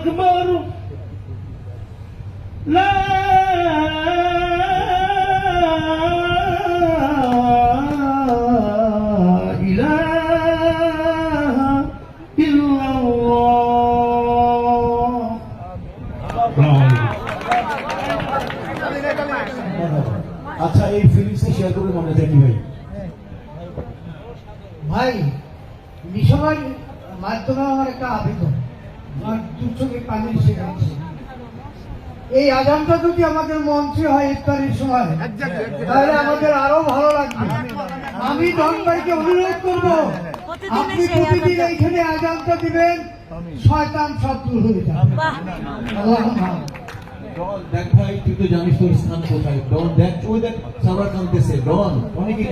أكبر لا إله إلا الله আচ্ছা এই ফিলিংসটা শেয়ার করে মনে জানি ভাই ভাই মিশনের মাধ্যমে আমার একটা আবেদন আমার দু চোখে পানি এসে গেছে। এই আজানটা যদি আমাদের মঞ্চে হয় ইফতারির সময় তাহলে আমাদের আরও ভালো লাগবে। আমি ধন ভাইকে অনুরোধ করব আপনি প্রতিদিন এইখানে আজানটা দিবেন শয়তান সব দূর হয়ে যাবে। ডন দেখ ভাই তুই তো জানিস তোর স্থান কোথায়। ডন দেখ ওই ডন অনেকে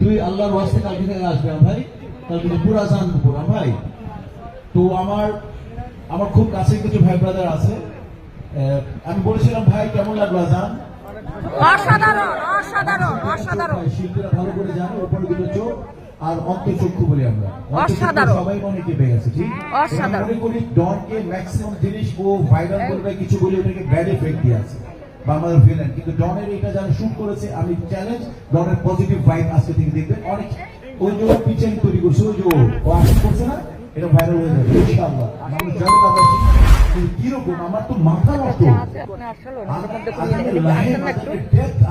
তুই আল্লাহর ওয়াস্তে কালকে থেকে আসবে ভাই? কালকে পুরা জান পুরা ভাই? তো আমার আমার খুব কাছে কিছু ভাই ব্রাদার আছে। আমি বলেছিলাম ভাই কেমন লাগল আজান? অসাধারণ অসাধারণ অসাধারণ। শিল্পীরা ভালো করে জানে ওপরে দুটো চোখ আর অন্তঃচক্ষু বলি আমরা। অসাধারণ। সবাই মনে কেঁপে গেছে ঠিক? অসাধারণ। আমি মনে করি ডনকে ম্যাক্সিমাম জিনিস ও ভাইরাল করবে কিছু বলে ওটাকে ব্যাড এফেক্ট দিয়ে আছে। বা আমাদের ভিলেন কিন্তু ডনের এটা যারা শুট করেছে আমি চ্যালেঞ্জ ডনের পজিটিভ ভাইব আজকে থেকে দেখবেন অনেক ওই যে তৈরি করছে ওই যে ও ও আশা করছে না এটা ভাইরাল হয়ে যাবে ইনশাআল্লাহ। মাথা নষ্ট।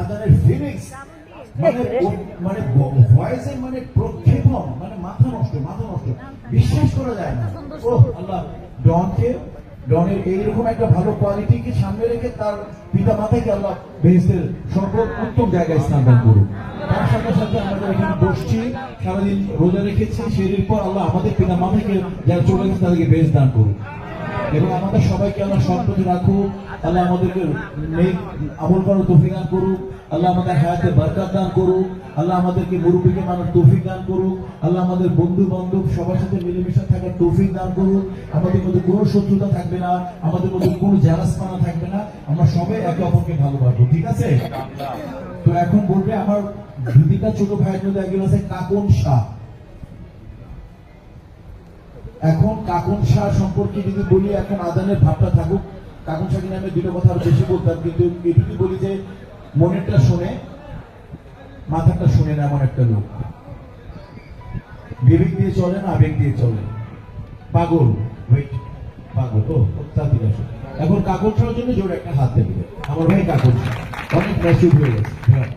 আদানের feelings, মানে মানে ভয়েসের মানে প্রক্ষেপণ মানে মাথা নষ্ট মাথা নষ্ট। বিশ্বাস করা যায় না। ও আল্লাহ ডনকে ডনের এইরকম একটা ভালো কোয়ালিটিকে সামনে রেখে তার পিতা মাতাকে আল্লাহ বেহেস্তের সর্বোত্তম জায়গায় স্থান দান করুন তার সাথে সাথে আমাদের এখানে বসছি সারাদিন রোজা রেখেছি সেদিন পর আল্লাহ আমাদের পিতা মাতাকে যারা চলে গেছে তাদেরকে বেশ দান করুন এবং আমাদের সবাইকে আল্লাহ সম্পদে রাখুক। আল্লাহ আমাদেরকে আমল করার তৌফিক দান করুক। আল্লাহ আমাদের হায়াতে বরকত দান করুক। আল্লাহ আমাদেরকে মুরব্বীকে মানার তৌফিক দান করুক। আল্লাহ আমাদের বন্ধু বান্ধব সবার সাথে মিলেমিশে থাকার তৌফিক দান করুক। আমাদের মধ্যে কোনো শত্রুতা থাকবে না। আমাদের মধ্যে কোনো জালাসপানা থাকবে না। আমরা সবাই একে অপরকে ভালোবাসবো। ঠিক আছে? তো এখন বলবে আমার দুদিটা ছোট ভাইয়ের মধ্যে একজন আছে, কাকন শাহ। এখন কাকুন শাহ সম্পর্কে যদি বলি, এখন আদানের ভাবটা থাকুক, কাকুন শাহ কিনে আমি দুটো কথা বেশি বলতাম, কিন্তু এটুকু বলি যে, মনেরটা শুনে মাথাটা শুনে না এমন একটা লোক। বিবেক দিয়ে চলে না আবেগ দিয়ে চলে? পাগল। পাগল। ও আসলে এখন কাকুন শাহের জন্য জোরে একটা হাত দেবে। আমার ভাই শাহ। অনেক ম্যাচুর হয়ে গেছে। হ্যাঁ।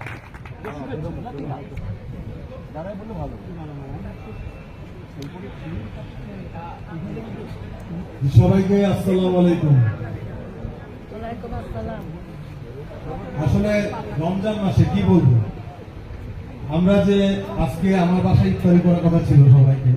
সবাইকে আসসালামু আলাইকুম। আসলে রমজান মাসে কি বলব? আমরা যে আজকে আমার বাসায় ইফতারি করার কথা ছিল সবাইকে।